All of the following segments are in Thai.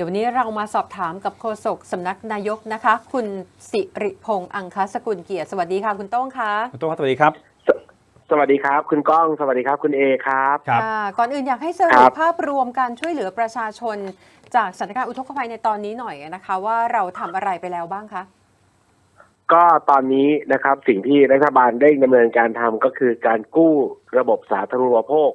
ดี๋ยววันนี้เรามาสอบถามกับโฆษกสำนักนายกนะคะ คุณสิริพงษ์อังคสกุลเกียรติสวัสดีค่ะคุณโต้งคะคุณโต้งครับสวัสดีครับ สวัสดีครับ คุณก้องสวัสดีครับคุณเอครับครับค่ะก่อนอื่นอยากให้สครุรัปบภาพรวมการช่วยเหลือประชาชน จากสถานการณ์อุทกภัยในตอนนี้หน่อยนะคะ ว่าเราทำอะไรไปแล้วบ้างคะก็ตอนนี้นะครับสิ่งที่รัฐบาลได้ดำเนินการทำก็คือการกู้ระบบสาธารณูปโภค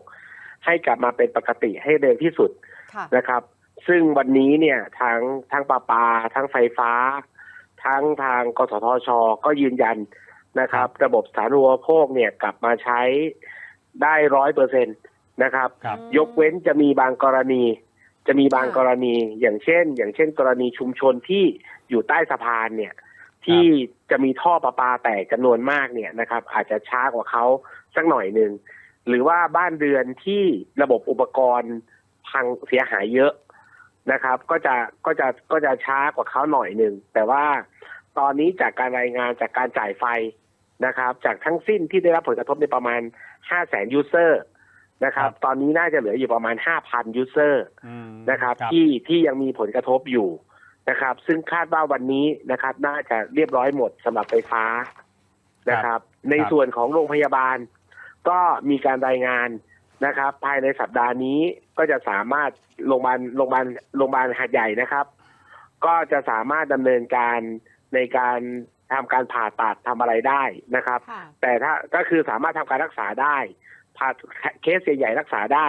ให้กลับมาเป็นปกติให้เร็วที่สุดค่ะนะครับ ซึ่งวันนี้เนี่ยทั้งทั้งปาปาทั้งไฟฟ้า ทั้งทางกสทช ก็ยืนยันนะครับ ระบบสาธารณูปโภคเนี่ยกลับมาใช้ได้ร้อยเปอร์เซ็นตนะครับ ครับ ยกเว้นจะมีบางกรณี จะมีบางกรณีอย่างเช่น อย่างเช่น กรณีชุมชนที่อยู่ใต้สะพานเนี่ย ที่จะมีท่อประปาแตกจำนวนมากเนี่ยนะครับ อาจจะช้ากว่าเขาสักหน่อยหนึ่งหรือว่าบ้านเรือนที่ระบบอุปกรณ์พังเสียหายเยอะ นะครับ ก็จะก็จะก็จะช้ากว่าเขาหน่อยหนึ่งแต่ว่าตอนนี้จากการรายงานจากการจ่ายไฟนะครับ จากทั้งสิ้นที่ได้รับผลกระทบในประมาณ5 0 0 0 0 0ยูเซอร์นะครับครับ ตอนนี้น่าจะเหลืออยู่ประมาณ 5,000 ยูเซอร์อืมนะครับที่ที่ยังมีผลกระทบอยู่นะครับ ซึ่งคาดว่าวันนี้นะครับ น่าจะเรียบร้อยหมดสำหรับไฟฟ้านะครับ ในส่วนของโรงพยาบาล ก็มีการรายงาน นะครับ ภายในสัปดาห์นี้ก็จะสามารถโรงพยาบาลโรงพยาบาลโรงพยาบาลหัดใหญ่นะครับ ก็จะสามารถดำเนินการในการทำการผ่าตัดทำอะไรได้นะครับค่ะแต่ถ้าก็คือสามารถทำการรักษาได้ผ่าเคสใหญ่ๆรักษาได้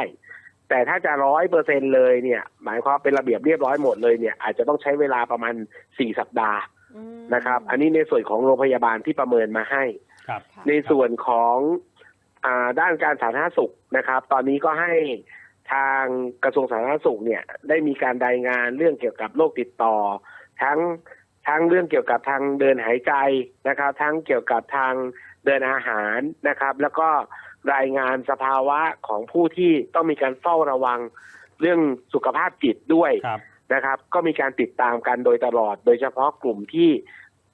แต่ถ้าจะร้อยเปอร์เซ็นเลยเนี่ย หมายความเป็นระเบียบเรียบร้อยหมดเลยเนี่ย อาจจะต้องใช้เวลาประมาณสี่สัปดาห์อืมนะครับ อันนี้ในส่วนของโรงพยาบาลที่ประเมินมาให้ครับค่ะในส่วนของอา ด้านการสาธารณสุขนะครับ ตอนนี้ก็ให้ทางกระทรวงสาธารณสุขเนี่ยได้มีการรายงานเรื่องเกี่ยวกับโรคติดต่อ ทั้งทั้งเรื่องเกี่ยวกับทางเดินหายใจนะครับ ทั้งเกี่ยวกับทางเดินอาหารนะครับ แล้วก็รายงานสภาวะของผู้ที่ต้องมีการเฝ้าระวังเรื่องสุขภาพจิตด้วยครับนะครับ ก็มีการติดตามกันโดยตลอด โดยเฉพาะกลุ่มที่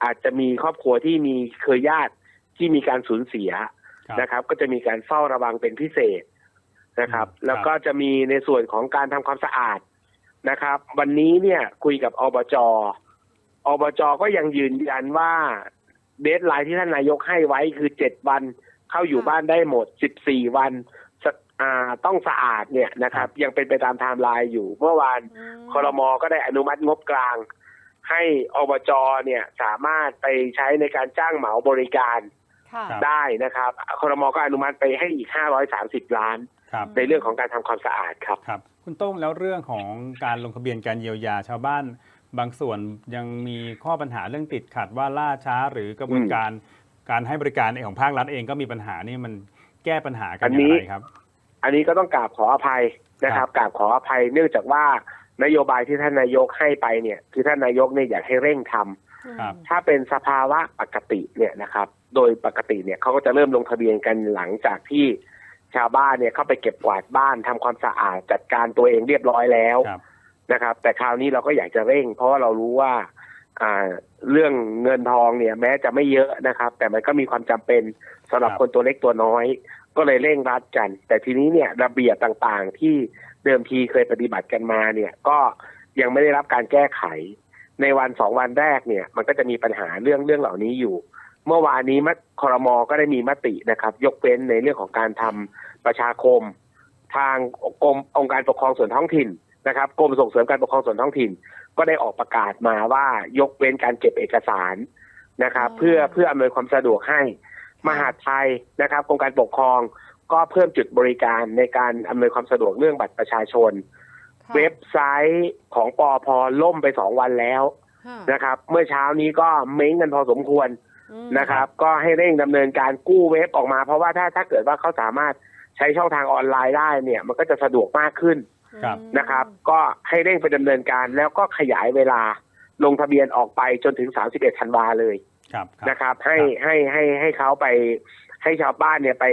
อาจจะมีครอบครัวที่มีเคยญาติที่มีการสูญเสียครับ นะครับ ก็จะมีการเฝ้าระวังเป็นพิเศษนะครับอืมแล้วก็จะมีในส่วนของการทำความสะอาดนะครับ วันนี้เนี่ยคุยกับอบจอบจก็ยังยืนยันว่าเดทไลน์ที่ท่านนายกให้ไว้คือเจ็ดวัน เข้าอยู่บ้านได้หมดสิบสี่วันสะอ่าต้องสะอาดเนี่ยนะครับ ยังเป็นไปตามไทม์ไลน์อยู่ เมื่อวานอืมคอรมอก็ได้อนุมัติงบกลาง ให้อบจเนี่ยสามารถไปใช้ในการจ้างเหมาบริการค่ะครับ ได้นะครับคอรมอก็อนุมัติไปให้อีก 530 ล้านครับในเรื่องของการทำความสะอาดครับครับ คุณโต้งแล้วเรื่องของการลงทะเบียนการเยียวยาชาวบ้าน บางส่วนยังมีข้อปัญหาเรื่องติดขัดว่าล่าช้าหรือกระบวนการการให้บริการของภาครัฐเองก็มีปัญหานี่มันแก้ปัญหากันอันอย่างนี้ไรครับ อันนี้ก็ต้องกราบขออภัยนะครับกราบขออภัยเนื่องจากว่านโยบายที่ท่านนายกให้ไปเนี่ย คือท่านนายกเนี่ยอยากให้เร่งทำครับ ถ้าเป็นสภาวะปกติเนี่ยนะครับ โดยปกติเนี่ยเขาก็จะเริ่มลงทะเบียนกันหลังจากที่ชาวบ้านเนี่ยเข้าไปเก็บกวาดบ้านทำความสะอาดจัดการตัวเองเรียบร้อยแล้วครับนะครับ แต่คราวนี้เราก็อยากจะเร่ง เพราะว่าเรารู้ว่าอ่าเรื่องเงินทองเนี่ยแม้จะไม่เยอะนะครับ แต่มันก็มีความจำเป็นสำหรับครับคนตัวเล็กตัวน้อย ก็เลยเร่งรัดกัน แต่ทีนี้เนี่ยระเบียบต่างๆที่เดิมทีเคยปฏิบัติกันมาเนี่ย ก็ยังไม่ได้รับการแก้ไข ในวันสองวันแรกเนี่ย มันก็จะมีปัญหาเรื่องเรื่องเหล่านี้อยู่ เมื่อวานนี้มคอรมอก็ได้มีมตินะครับ ยกเว้นในเรื่องของการทำประชาคม ทางกรมองค์การปกครองส่วนท้องถิ่นนะครับกรมส่งเสริมการปกครองส่วนท้องถิ่น ก็ได้ออกประกาศมาว่ายกเว้นการเก็บเอกสารนะครับอืมเพื่อเพื่ออำนวยความสะดวกให้มหาดไทยนะครับกรมการปกครองก็เพิ่มจุดบริการในการอำนวยความสะดวกเรื่องบัตรประชาชนค่ะ เว็บไซต์ของปอพล่มไปสองวันแล้วค่ะนะครับ เมื่อเช้านี้ก็เม้งกันพอสมควรอืมนะครับ ก็ให้เร่งดำเนินการกู้เว็บออกมา เพราะว่าถ้าถ้าเกิดว่าเขาสามารถใช้ช่องทางออนไลน์ได้เนี่ย มันก็จะสะดวกมากขึ้นครับนะครับ ก็ให้เร่งไปดำเนินการแล้วก็ขยายเวลาลงทะเบียนออกไปจนถึง 31 ธันวาเลยครับนะครับ ให้ให้ให้ให้เขาไปให้ชาวบ้านเนี่ยไป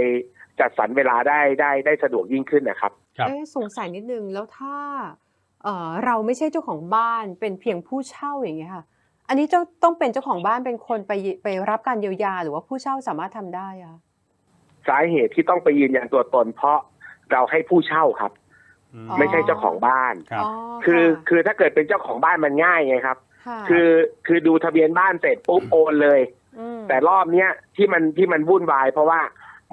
จัดสรรเวลาได้ได้ได้สะดวกยิ่งขึ้นนะครับ ครับ เอ๊ะสงสัยนิดนึง แล้วถ้า เอ่อ เราไม่ใช่เจ้าของบ้าน เป็นเพียงผู้เช่าอย่างเงี้ยค่ะ อันนี้เจ้าต้องเป็นเจ้าของบ้านเป็นคนไปไปรับการเยียวยา หรือว่าผู้เช่าสามารถทำได้อะสาเหตุที่ต้องไปยืนยันตัวตน เพราะเราให้ผู้เช่าครับมอ๋อไม่ใช่เจ้าของบ้าน ครับ อ๋อคือค่ะคือถ้าเกิดเป็นเจ้าของบ้านมันง่ายไงครับ ค่ะคือคือดูทะเบียนบ้านเสร็จปุ๊บโอนเลย มแต่รอบเนี้ยที่มันที่มันวุ่นวายเพราะว่า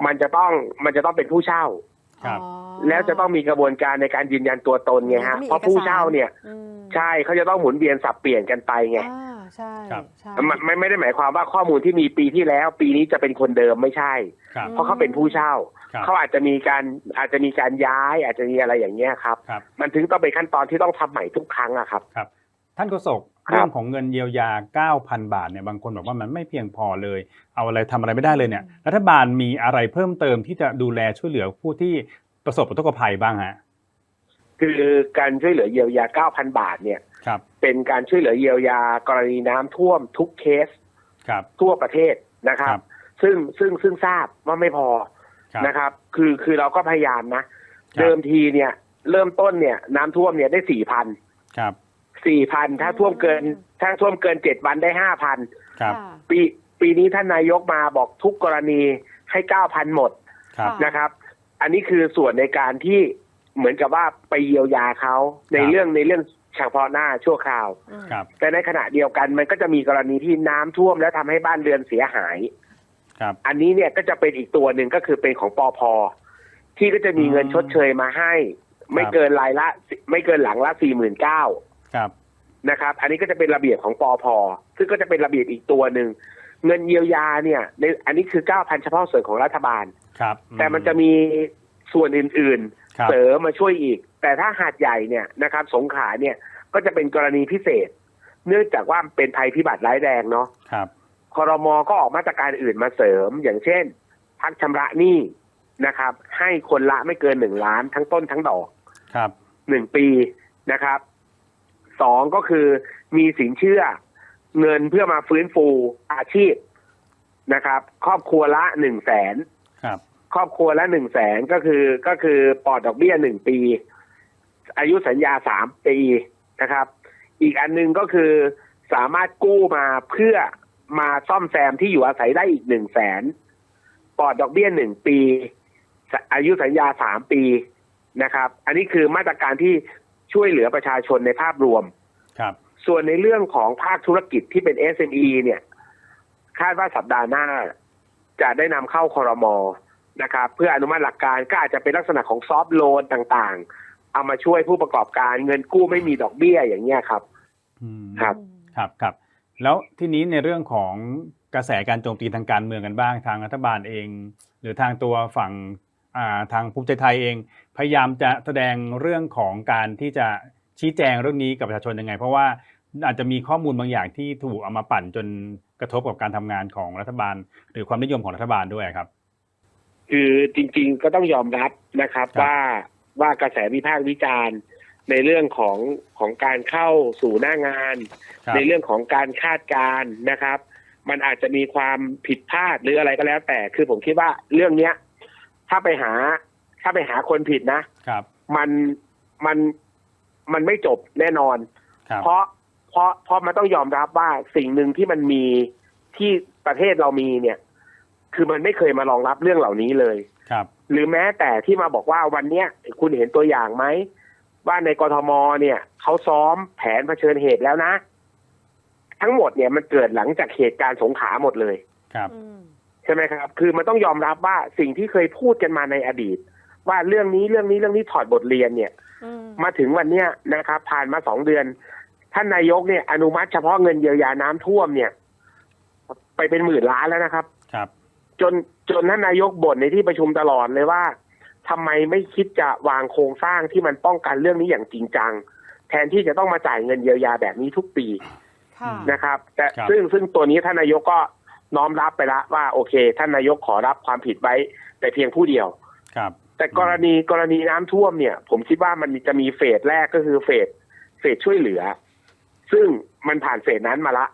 มันจะต้องมันจะต้องเป็นผู้เช่า ครับอ๋อแล้วจะต้องมีกระบวนการในการยืนยันตัวตนไงฮะมันก็มีเพราะผู้เช่าเนี่ยอืมใช่เขาจะต้องหมุนเวียนสับเปลี่ยนกันไปไงอ่าใช่ครับใช่มันไม่ไม่ได้หมายความว่าข้อมูลที่มีปีที่แล้ว ปีนี้จะเป็นคนเดิมไม่ใช่ครับเพราะเขาเป็นผู้เช่าครับเขาอาจจะมีการอาจจะมีการย้าย อาจจะมีอะไรอย่างเงี้ยครับครับมันถึงต้องเป็นขั้นตอนที่ต้องทำใหม่ทุกครั้งอะครับ ครับ ท่านโฆษกครับ เรื่องของเงินเยียวยา 9,000 บาทเนี่ยบางคนบอกว่ามันไม่เพียงพอเลย เอาอะไรทำอะไรไม่ได้เลยเนี่ยรัฐบาลมีอะไรเพิ่มเติมที่จะดูแลช่วยเหลือผู้ที่ประสบอุทกภัยบ้างฮะคือการช่วยเหลือเยียวยา 9,000 บาทเนี่ยครับเป็นการช่วยเหลือเยียวยากรณีน้ำท่วมทุกเคสครับทั่วประเทศนะครับครับซึ่งซึ่งซึ่งทราบว่าไม่พอครับนะครับ คือคือเราก็พยายามนะครับเดิมทีเนี่ย เริ่มต้นเนี่ย น้ำท่วมเนี่ยได้สี่พันครับ สี่พันถ้าท่วมเกิน ถ้าท่วมเกินเจ็ดวันได้ห้าพันครับค่ะปีปีนี้ท่านนายกมาบอกทุกกรณีให้เก้าพันหมดครับค่ะนะครับ อันนี้คือส่วนในการที่เหมือนกับว่าไปเยียวยาเขาในครับ เรื่องในเรื่องเฉพาะหน้าชั่วคราว อืมครับ แต่ในขณะเดียวกันมันก็จะมีกรณีที่น้ำท่วมแล้วทำให้บ้านเรือนเสียหาย ครับ อันนี้เนี่ยก็จะเป็นอีกตัวหนึ่งก็คือเป็นของปอพที่ก็จะมีเงินอืมชดเชยมาให้ ไม่ครับเกินรายละ ไม่เกินหลังละสี่หมื่นเก้า ครับนะครับ อันนี้ก็จะเป็นระเบียบของปอพซึ่งก็จะเป็นระเบียบอีกตัวหนึ่งเงินเยียวยาเนี่ยในอันนี้คือเก้าพันเฉพาะส่วนของรัฐบาลครับ แต่มันจะมีส่วนอื่นครัๆบเสริมมาช่วยอีก แต่ถ้าหาดใหญ่เนี่ยนะครับ สงขลาเนี่ยก็จะเป็นกรณีพิเศษ เนื่องจากว่าเป็นภัยพิบัติร้ายแรงเนาะครับคอรมอก็ออกมาตรการอื่นมาเสริม อย่างเช่น พักชำระหนี้นะครับ ให้คนละไม่เกินหนึ่งล้านทั้งต้นทั้งดอกครับหนึ่งปีนะครับ สองก็คือมีสินเชื่อเงินเพื่อมาฟื้นฟูอาชีพนะครับ ครอบครัวละหนึ่งแสนครับครอบครัวละหนึ่งแสนก็คือก็คือปลอดดอกเบี้ยหนึ่งปี อายุสัญญาสามปีนะครับ อีกอันหนึงก็คือสามารถกู้มาเพื่อมาซ่อมแซมที่อยู่อาศัยได้อีกหนึ่งแสนปลอดดอกเบี้ยหนึ่งปี อายุสัญญาสามปีนะครับ อันนี้คือมาตรการที่ ช่วยเหลือประชาชนในภาพรวม ครับ ส่วนในเรื่องของภาคธุรกิจที่เป็น SME เนี่ย คาดว่าสัปดาห์หน้า จะได้นำเข้าคอรมอนะครับ เพื่ออนุมัติหลักการก็อาจจะเป็นลักษณะของซอฟ t ์โลนต่างๆ เอามาช่วยผู้ประกอบการเงินกู้ไม่มีดอกเบี้ยอย่างเงี้ยครับอืมครับ ครับครับ แล้วทีนี้ในเรื่องของกระแสการโจมตีทางการเมืองกันบ้างทางรัฐบาลเอง หรือทางตัวฝั่งอ่า ทางภูมิใจไทยเอง พยายามจะแสดงเรื่องของการที่จะชี้แจงเรื่องนี้กับประชาชนยังไง เพราะว่าอาจจะมีข้อมูลบางอย่างที่ถูกเอามาปั่นจนกระทบกับการทำงานของรัฐบาล หรือความนิยมของรัฐบาลด้วยครับ คือจริง ๆ ก็ต้องยอมรับนะครับครับว่าว่ากระแสวิพากษ์วิจารณ์ในเรื่องของของการเข้าสู่หน้างานครับในเรื่องของการคาดการณ์นะครับ มันอาจจะมีความผิดพลาดหรืออะไรก็แล้วแต่ คือผมคิดว่าเรื่องเนี้ย ถ้าไปหา ถ้าไปหาคนผิดนะครับ มันมันมันไม่จบแน่นอน ครับ เพราะเพราะเพราะมันต้องยอมรับว่าสิ่งหนึ่งที่มันมีที่ประเทศเรามีเนี่ย คือมันไม่เคยมารองรับเรื่องเหล่านี้เลย ครับ หรือแม้แต่ที่มาบอกว่าวันเนี้ยคุณเห็นตัวอย่างไหมว่าในกรทมเนี่ยเขาซ้อมแผนเผชิญเหตุแล้วนะ ทั้งหมดเนี่ยมันเกิดหลังจากเหตุการณ์สงขลาหมดเลย ครับ อืม ใช่ไหมครับ คือมันต้องยอมรับว่าสิ่งที่เคยพูดกันมาในอดีต ว่าเรื่องนี้เรื่องนี้เรื่องนี้ถอดบทเรียนเนี่ยอืมมาถึงวันเนี้ยนะครับ ผ่านมาสองเดือน ท่านนายกเนี่ย อนุมัติเฉพาะเงินเยียวยาน้ำท่วมเนี่ย ไปเป็นหมื่นล้านแล้วนะครับ ครับ จนจนท่านนายกบ่นในที่ประชุมตลอดเลยว่าทำไมไม่คิดจะวางโครงสร้างที่มันป้องกันเรื่องนี้อย่างจริงจัง แทนที่จะต้องมาจ่ายเงินเยียวยาแบบนี้ทุกปีค่ะนะครับ แต่ครับซึ่งซึ่งตัวนี้ท่านนายกก็ น้อมรับไปละว่าโอเค ท่านนายกขอรับความผิดไว้ แต่เพียงผู้เดียวครับ แต่กรณีกรณีน้ำท่วมเนี่ย ผมคิดว่ามันจะมีเฟสแรกก็คือเฟสเฟสช่วยเหลือ ซึ่งมันผ่านเฟสนั้นมาละ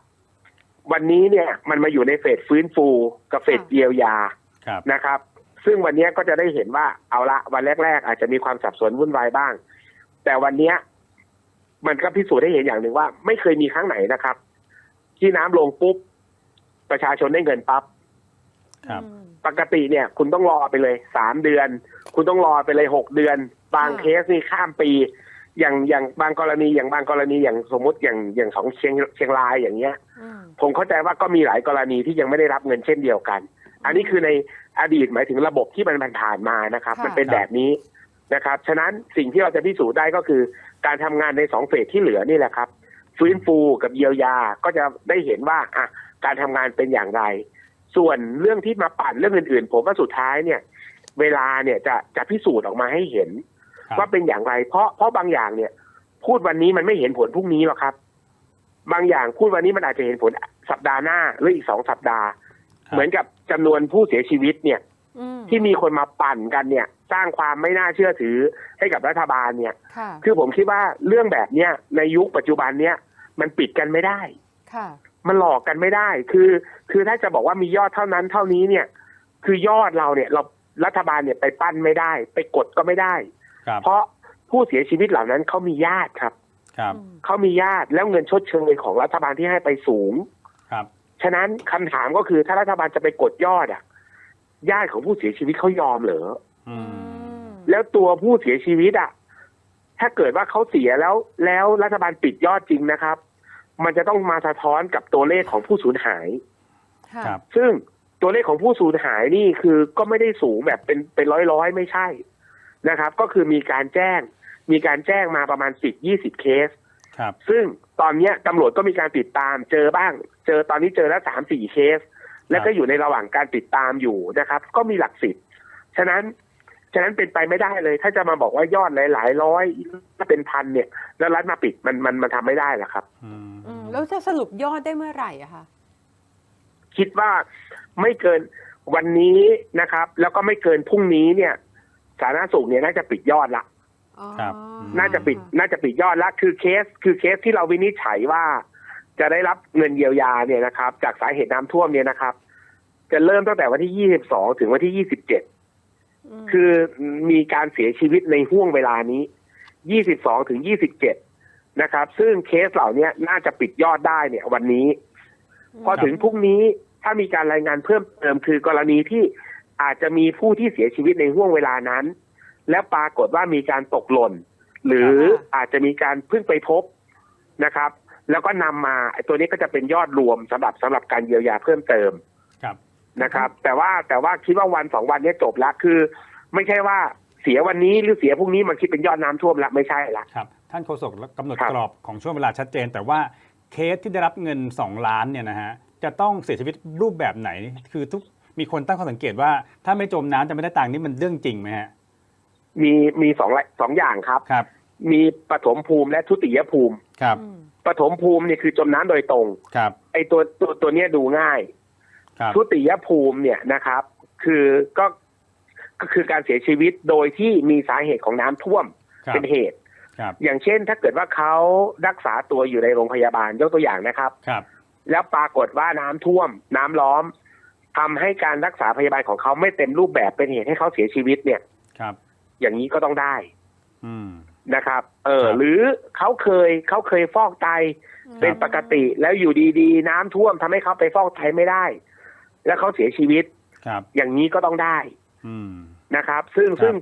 วันนี้เนี่ยมันมาอยู่ในเฟสฟื้นฟูกับเฟสค่ะเยียวยาครับนะครับ ซึ่งวันนี้ก็จะได้เห็นว่าเอาละวันแรก ๆ อาจจะมีความสับสนวุ่นวายบ้าง แต่วันเนี้ยมันก็พิสูจน์ได้เห็นอย่างหนึ่งว่า ไม่เคยมีครั้งไหนนะครับ ที่น้ำลงปุ๊บ ประชาชนได้เงินปั๊บครับอืมปกติเนี่ย คุณต้องรอไปเลยสามเดือน คุณต้องรอไปเลยหกเดือน บางค่ะเคสนี่ข้ามปี อย่างอย่างบางกรณีอย่างบางกรณีอย่างสมมติอย่างอย่างของเชียงเชียงรายอย่างเงี้ยอืมผมเข้าใจว่าก็มีหลายกรณีที่ยังไม่ได้รับเงินเช่นเดียวกัน อันนี้คือในอดีตหมายถึงระบบที่มันผ่านมานะครับค่ะมันเป็นแบบนี้นะครับ ฉะนั้นสิ่งที่เราจะพิสูจน์ได้ก็คือการทำงานในสองเฟสที่เหลือนี่แหละครับ ฟื้นฟูกับเยียวยาก็จะได้เห็นว่าอะการทำงานเป็นอย่างไร ส่วนเรื่องที่มาปั่นเรื่องอื่น ๆ ผมว่าสุดท้ายเนี่ย เวลาเนี่ยจะจะพิสูจน์ออกมาให้เห็นครับว่าเป็นอย่างไร เพราะเพราะบางอย่างเนี่ย พูดวันนี้มันไม่เห็นผลพรุ่งนี้หรอกครับ บางอย่างพูดวันนี้มันอาจจะเห็นผลสัปดาห์หน้าหรืออีกสองสัปดาห์ครับเหมือนกับจำนวนผู้เสียชีวิตเนี่ยอืม ที่มีคนมาปั่นกันเนี่ย สร้างความไม่น่าเชื่อถือให้กับรัฐบาลเนี่ยค่ะคือผมคิดว่าเรื่องแบบเนี้ยในยุคปัจจุบันเนี้ยมันปิดกันไม่ได้ค่ะมันหลอกกันไม่ได้ คือ คือถ้าจะบอกว่ามียอดเท่านั้นเท่านี้เนี่ย คือยอดเราเนี่ย เรารัฐบาลเนี่ยไปปั้นไม่ได้ ไปกดก็ไม่ได้ครับเพราะผู้เสียชีวิตเหล่านั้นเขามีญาติครับครับเขามีญาติแล้วเงินชดเชยของรัฐบาลที่ให้ไปสูง ครับ ฉะนั้นคำถามก็คือถ้ารัฐบาลจะไปกดยอดอะ ญาติของผู้เสียชีวิตเขายอมเหรออืมแล้วตัวผู้เสียชีวิตอะ ถ้าเกิดว่าเขาเสียแล้ว แล้วรัฐบาลปิดยอดจริงนะครับ มันจะต้องมาสะท้อนกับตัวเลขของผู้สูญหาย ค่ะครับ ซึ่งตัวเลขของผู้สูญหายนี่คือก็ไม่ได้สูงแบบเป็นเป็นร้อยร้อยๆไม่ใช่นะครับ ก็คือมีการแจ้ง มีการแจ้งมาประมาณสิบยี่สิบเคส ครับ ซึ่งตอนเนี้ยตำรวจก็มีการติดตามเจอบ้าง เจอตอนนี้เจอแล้วสามสี่เคส แล้วก็อยู่ในระหว่างการติดตามอยู่นะครับ ก็มีหลักสิบฉะนั้นฉะนั้นเป็นไปไม่ได้เลย ถ้าจะมาบอกว่ายอดหลายๆร้อยถ้าเป็นพันเนี่ย แล้วรัฐมาปิดมันมันมันทำไม่ได้หรอกครับอืมอืมแล้วจะสรุปยอดได้เมื่อไหร่อะคะคิดว่าไม่เกินวันนี้นะครับ แล้วก็ไม่เกินพรุ่งนี้เนี่ย สาธารณสุขเนี่ยน่าจะปิดยอดละอ๋อครับน่าจะปิด น่าจะปิดยอดละคือเคส คือเคสที่เราวินิจฉัยว่า จะได้รับเงินเยียวยาเนี่ยนะครับ จากสาเหตุน้ำท่วมเนี่ยนะครับ จะเริ่มตั้งแต่วันที่ 22 ถึงวันที่ 27มคือมีการเสียชีวิตในห่วงเวลานี้ 22 ถึง 27 นะครับ ซึ่งเคสเหล่านี้น่าจะปิดยอดได้เนี่ยวันนี้ พอถึงพรุ่งนี้ถ้ามีการรายงานเพิ่มเติมคือกรณีที่อาจจะมีผู้ที่เสียชีวิตในห่วงเวลานั้น และปรากฏว่ามีการตกหล่น หรืออาจจะมีการเพิ่งไปพบนะครับ แล้วก็นำมาไอ้ตัวนี้ก็จะเป็นยอดรวมสำหรับสำหรับการเยียวยาเพิ่มเติมครับนะครับ แต่ว่าแต่ว่าคิดว่าวันสองวันเนี้จบละคือ ไม่ใช่ว่าเสียวันนี้หรือเสียพรุ่งนี้มันคิดเป็นยอดน้ำท่วมละไม่ใช่ละครับ ท่านโฆษกกำหนดครับกรอบของช่วงเวลาชัดเจน แต่ว่าเคสที่ได้รับเงิน 2 ล้านเนี่ยนะฮะจะต้องเสียชีวิตรูปแบบไหน คือทุกมีคนตั้งข้อสังเกตว่า ถ้าไม่จมน้ำจะไม่ได้ตังค์นี่มันเรื่องจริงไหมฮะมีมีสองละสองอย่างครับครับ มีปฐมภูมิและทุติยภูมิครับอืม ปฐมภูมิเนี่ยคือจมน้ำโดยตรงครับ ไอ้ตัวตัวตัวเนี้ยดูง่ายครับทุติยภูมิเนี่ยนะครับ คือก็ก็คือการเสียชีวิตโดยที่มีสาเหตุของน้ำท่วมครับเป็นเหตุครับอย่างเช่นถ้าเกิดว่าเขารักษาตัวอยู่ในโรงพยาบาลยกตัวอย่างนะครับครับ แล้วปรากฏว่าน้ำท่วม น้ำล้อมทำให้การรักษาพยาบาลของเขาไม่เต็มรูปแบบเป็นเหตุให้เขาเสียชีวิตเนี่ยครับ อย่างนี้ก็ต้องได้ อืม นะครับ เออครับหรือเขาเคยเขาเคยฟอกไตเป็นปกติแล้วอยู่ดีๆ น้ำท่วมทำให้เขาไปฟอกไตไม่ได้ แล้วเขาเสียชีวิตครับ อย่างนี้ก็ต้องได้ อืมนะครับ ซึ่งครับซึ่ง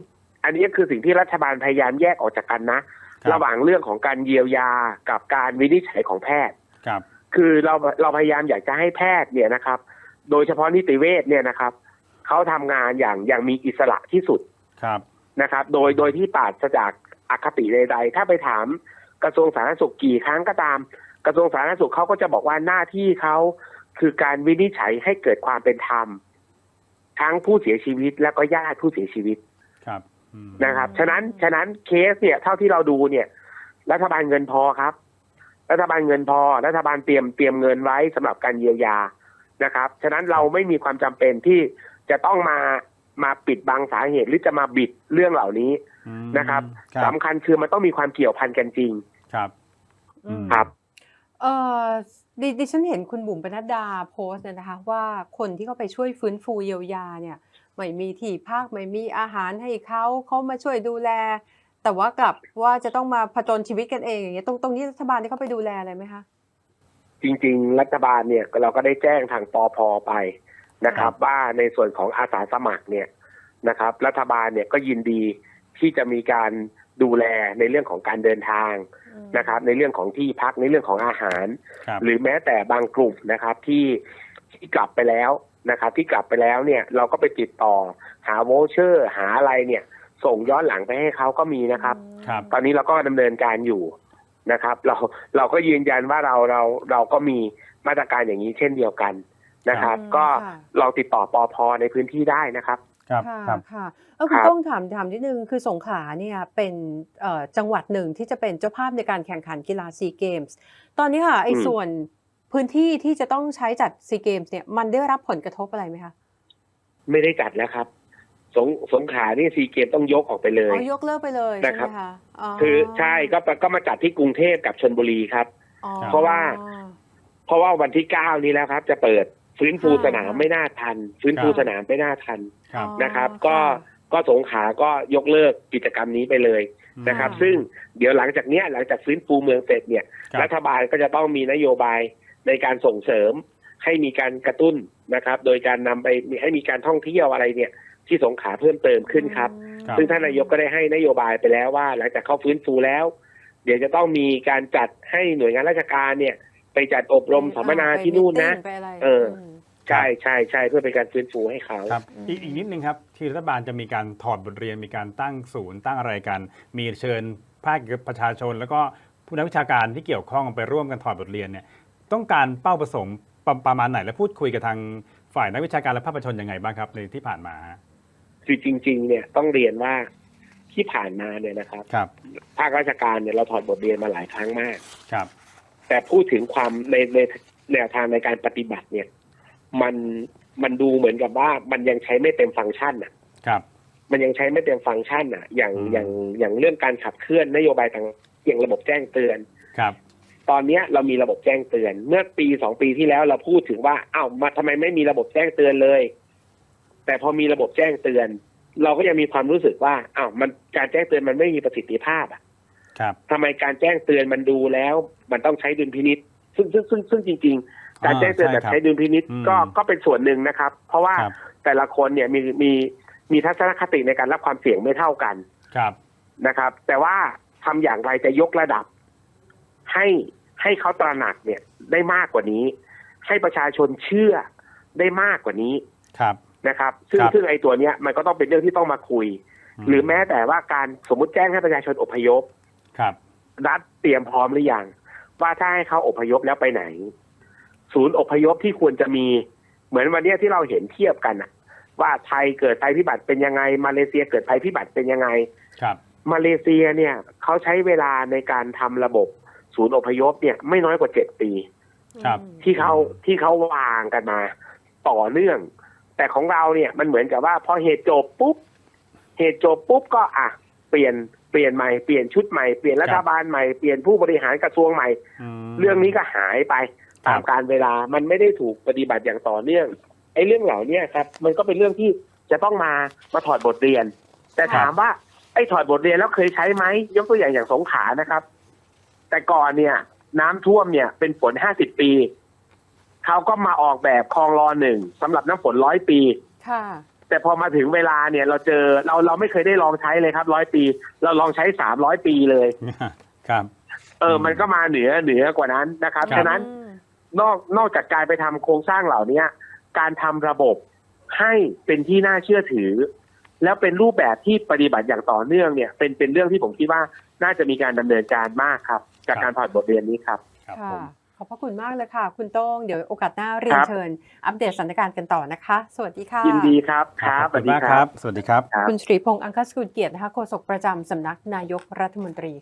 อันนี้คือสิ่งที่รัฐบาลพยายามแยกออกจากกันนะครับระหว่างเรื่องของการเยียวยากับการวินิจฉัยของแพทย์ครับ คือเราเราพยายามอยากจะให้แพทย์เนี่ยนะครับ โดยเฉพาะนิติเวชเนี่ยนะครับเขาทำงานอย่างอย่างมีอิสระที่สุดครับนะครับ โดยโดยที่ปราศจาก อคติใดๆ ถ้าไปถามกระทรวงสาธารณสุขกี่ครั้งก็ตาม กระทรวงสาธารณสุขเขาก็จะบอกว่าหน้าที่เขาคือการวินิจฉัยให้เกิดความเป็นธรรม ทั้งผู้เสียชีวิตและก็ญาติผู้เสียชีวิตครับอืมนะครับ ฉะนั้นฉะนั้นเคสเนี่ย เท่าที่เราดูเนี่ย รัฐบาลเงินพอครับ รัฐบาลเงินพอ รัฐบาลเตรียมเตรียมเงินไว้สำหรับการเยียวยานะครับ ฉะนั้นเราไม่มีความจำเป็นที่จะต้องมามาปิดบังสาเหตุหรือจะมาบิดเรื่องเหล่านี้อืม นะครับครับสำคัญคือมันต้องมีความเกี่ยวพันกันจริง ครับอืมครับ เอ่อดิดิฉันเห็นคุณบุ๋มปนัดดาโพสต์เนี่ยนะคะ ว่าคนที่เขาไปช่วยฟื้นฟูเยียวยาเนี่ยไม่มีที่พักไม่มีอาหารให้เขาเขามาช่วยดูแล แต่ว่ากลับว่าจะต้องมาผจญชีวิตกันเองอย่างเงี้ยตรงตรงนี้รัฐบาลได้เข้าไปดูแลอะไรไหมคะจริง ๆ รัฐบาลเนี่ยเราก็ได้แจ้งทางปอพไปนะครับ ว่าในส่วนของอาสาสมัครเนี่ยนะครับ รัฐบาลเนี่ยก็ยินดี ที่จะมีการดูแลในเรื่องของการเดินทางนะครับ ในเรื่องของที่พักในเรื่องของอาหารครับหรือแม้แต่บางกลุ่มนะครับที่ที่กลับไปแล้วนะครับ ที่กลับไปแล้วเนี่ยเราก็ไปติดต่อหาโวเชอร์ หาอะไรเนี่ย ส่งย้อนหลังไปให้เขาก็มีนะครับครับตอนนี้เราก็ดำเนินการอยู่นะครับ เราเราก็ยืนยันว่าเราเราเราก็มีมาตรการอย่างนี้เช่นเดียวกันนะครับอืมก็ค่ะลองติดต่อปอพในพื้นที่ได้นะครับ ครับค่ะครับ ค่ะเออคุณครับ ต้องถามถามนิดนึงคือสงขลาเนี่ยเป็นเอ่อจังหวัดหนึ่งที่จะเป็นเจ้าภาพในการแข่งขันกีฬาซีเกมส์ตอนนี้ค่ะไอ้ส่วนพื้นที่ที่จะต้องใช้จัดซีเกมส์เนี่ยมันได้รับผลกระทบอะไรไหมคะไม่ได้จัดแล้วครับ สงสงขลานี่ซีเกมต้องยกออกไปเลยอ๋อยกเลิกไปเลยใช่นะไหครัมบคะอ๋อคือใช่ก็ก็มาจัดที่กรุงเทพกับชนบุรีครับอ๋อเพราะว่า เพราะว่าวันที่เก้านี้แล้วครับ จะเปิด ฟื้นฟูค่ะสนามไม่น่าทัน ฟื้นฟูครับสนามไม่น่าทันครับอ๋อนะครับ ก็ค่ะก็สงขลาก็ยกเลิกกิจกรรมนี้ไปเลยนะครับค่ะซึ่งเดี๋ยวหลังจากเนี้ยหลังจากฟื้นฟูเมืองเสร็จเนี่ยครับรัฐบาลก็จะต้องมีนโยบายในการส่งเสริมให้มีการกระตุ้นนะครับ โดยการนำไปให้มีการท่องเที่ยวอะไรเนี่ย ที่สงขลาเพิ่มเติมขึ้นครับครับ ซึ่งท่านนายกก็ได้ให้นโยบายไปแล้วว่า หลังจากเข้าฟื้นฟูแล้ว เดี๋ยวจะต้องมีการจัดให้หน่วยงานราชการเนี่ย ไปจัดอบรมสัมมนาที่นู่นนะ ไปอะไรเออ ม ใช่ใช่ใช่เพื่อเป็นการฟื้นฟูให้เขา ครับอืมอีกอีกนิดนึงครับ ที่รัฐบาลจะมีการถอดบทเรียนมีการตั้งศูนย์ตั้งอะไรกัน มีเชิญภาคประชาชน แล้วก็ผู้นักวิชาการที่เกี่ยวข้องไปร่วมกันถอดบทเรียนเนี่ยต้องการเป้าประสงค์ประประมาณไหนและพูดคุยกับทางฝ่ายนักวิชาการและภาคประชาชนยังไงบ้างครับในที่ผ่านมาฮะคือจริง ๆ เนี่ยต้องเรียนว่าที่ผ่านมาเนี่ยนะครับ ครับภาคราชการเนี่ยเราถอดบทเรียนมาหลายครั้งมาก ครับ แต่พูดถึงความในในแนวทางในการปฏิบัติเนี่ย มันมันดูเหมือนกับว่ามันยังใช้ไม่เต็มฟังก์ชันอะ ครับ มันยังใช้ไม่เต็มฟังก์ชันอะ อย่างอืมอย่างอย่างเรื่องการขับเคลื่อนนโยบายต่างอย่างระบบแจ้งเตือนครับตอนเนี้ยเรามีระบบแจ้งเตือน เมื่อปีสองปีที่แล้วเราพูดถึงว่าอ้าวมาทำไมไม่มีระบบแจ้งเตือนเลย แต่พอมีระบบแจ้งเตือน เราก็ยังมีความรู้สึกว่าอ้าวมันการแจ้งเตือนมันไม่มีประสิทธิภาพอะ ครับทำไมการแจ้งเตือนมันดูแล้ว มันต้องใช้ดุลพินิษซึ่งซึ่งซึ่งซึ่งจริง ๆ การแจ้งเตือนแบบใช่ครับใช้ดุลพินิษอืมก็ก็เป็นส่วนหนึ่งนะครับ เพราะว่าครับแต่ละคนเนี่ยมีมีมีทัศนคติในการรับความเสี่ยงไม่เท่ากันครับนะครับ แต่ว่าทำอย่างไรจะยกระดับ ให้ให้เขาตระหนักเนี่ยได้มากกว่านี้ ให้ประชาชนเชื่อได้มากกว่านี้ครับนะครับ ซึ่งครับซึ่งไอ้ตัวเนี้ยมันก็ต้องเป็นเรื่องที่ต้องมาคุย หรือแม้แต่ว่าการสมมติแจ้งให้ประชาชนอพยพครับ รัฐเตรียมพร้อมหรือยัง ว่าถ้าให้เขาอพยพแล้วไปไหน ศูนย์อพยพที่ควรจะมีเหมือนวันเนี้ยที่เราเห็นเทียบกันอะว่าไทยเกิดภัยพิบัติเป็นยังไง มาเลเซียเกิดภัยพิบัติเป็นยังไง ครับ มาเลเซียเนี่ยเขาใช้เวลาในการทำระบบศูนย์อพยพเนี่ยไม่น้อยกว่าเจ็ดปีครับ ที่เขาที่เขาวางกันมา ต่อเนื่อง แต่ของเราเนี่ยมันเหมือนกับว่าพอเหตุจบปุ๊บ เหตุจบปุ๊บก็อะ เปลี่ยนเปลี่ยนใหม่เปลี่ยนชุดใหม่เปลี่ยนรัฐบาลใหม่เปลี่ยนผู้บริหารกระทรวงใหม่มเรื่องนี้ก็หายไปครับตามการเวลามันไม่ได้ถูกปฏิบัติอย่างต่อเนื่องไอ้เรื่องเหล่าเนี้ยครับ มันก็เป็นเรื่องที่จะต้องมามาถอดบทเรียน แต่ถามว่าไอ้ถอดบทเรียนแล้วเคยใช้ไหมยกตัวอย่างอย่างสงขลานะครับ แต่ก่อนเนี่ย น้ำท่วมเนี่ย เป็นฝนห้าสิบปีเขาก็มาออกแบบคลองรอหนึ่งสำหรับน้ำฝนร้อยปีค่ะ แต่พอมาถึงเวลาเนี่ยเราเจอเราเราไม่เคยได้ลองใช้เลยครับร้อยปี เราลองใช้สามร้อยปีเลย ครับ เอออืมมันก็มาเหนือเหนือกว่านั้นนะครับครับ ฉะนั้นนอกนอกจากการไปทำโครงสร้างเหล่านี้การทำระบบให้เป็นที่น่าเชื่อถือ แล้วเป็นรูปแบบที่ปฏิบัติอย่างต่อเนื่องเนี่ย เป็นเป็นเรื่องที่ผมคิดว่าน่าจะมีการดำเนินการมากครับ จากการถอดบทเรียนนี้ครับ ครับค่ะ ผมข อบพระคุณมากเลยค่ะ คุณโต้งเดี๋ยวโอกาสหน้าเรียนครับเชิญ อัปเดตสถานการณ์กันต่อนะคะ สวัสดีค่ะยินดีครับครับขอบคุณมากครับ สวัสดีครับครับคุณชรีพงษ์อังคสกุลเกียรตินะคะโฆษกประจำสำนักนายกรัฐมนตรี